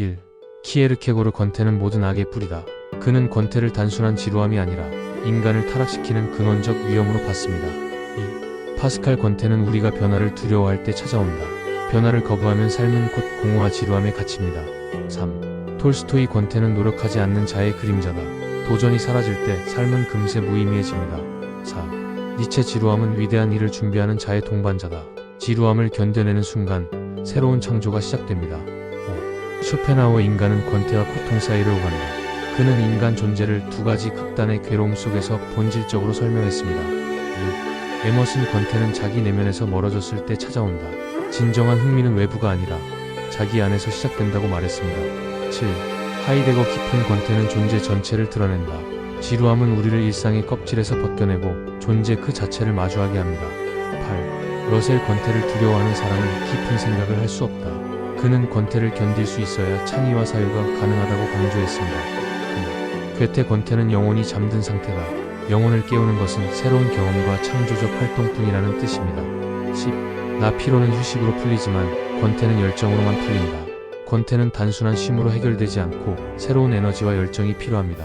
1. 키에르케고르 권태는 모든 악의 뿌리다. 그는 권태를 단순한 지루함이 아니라 인간을 타락시키는 근원적 위험으로 봤습니다. 2. 파스칼 권태는 우리가 변화를 두려워할 때 찾아온다. 변화를 거부하면 삶은 곧 공허와 지루함에 갇힙니다. 3. 톨스토이 권태는 노력하지 않는 자의 그림자다. 도전이 사라질 때 삶은 금세 무의미해집니다. 4. 니체 지루함은 위대한 일을 준비하는 자의 동반자다. 지루함을 견뎌내는 순간 새로운 창조가 시작됩니다. 5. 쇼펜하우어 인간은 권태와 고통 사이를 오간다. 그는 인간 존재를 두 가지 극단의 괴로움 속에서 본질적으로 설명했습니다. 6. 에머슨 권태는 자기 내면에서 멀어졌을 때 찾아온다. 진정한 흥미는 외부가 아니라 자기 안에서 시작된다고 말했습니다. 7. 하이데거 깊은 권태는 존재 전체를 드러낸다. 지루함은 우리를 일상의 껍질에서 벗겨내고 존재 그 자체를 마주하게 합니다. 8. 러셀 권태를 두려워하는 사람은 깊은 생각을 할 수 없다. 그는 권태를 견딜 수 있어야 창의와 사유가 가능하다고 강조했습니다. 9. 괴테 권태는 영혼이 잠든 상태다. 영혼을 깨우는 것은 새로운 경험과 창조적 활동뿐이라는 뜻입니다. 10. 나 피로는 휴식으로 풀리지만 권태는 열정으로만 풀린다. 권태는 단순한 쉼으로 해결되지 않고 새로운 에너지와 열정이 필요합니다.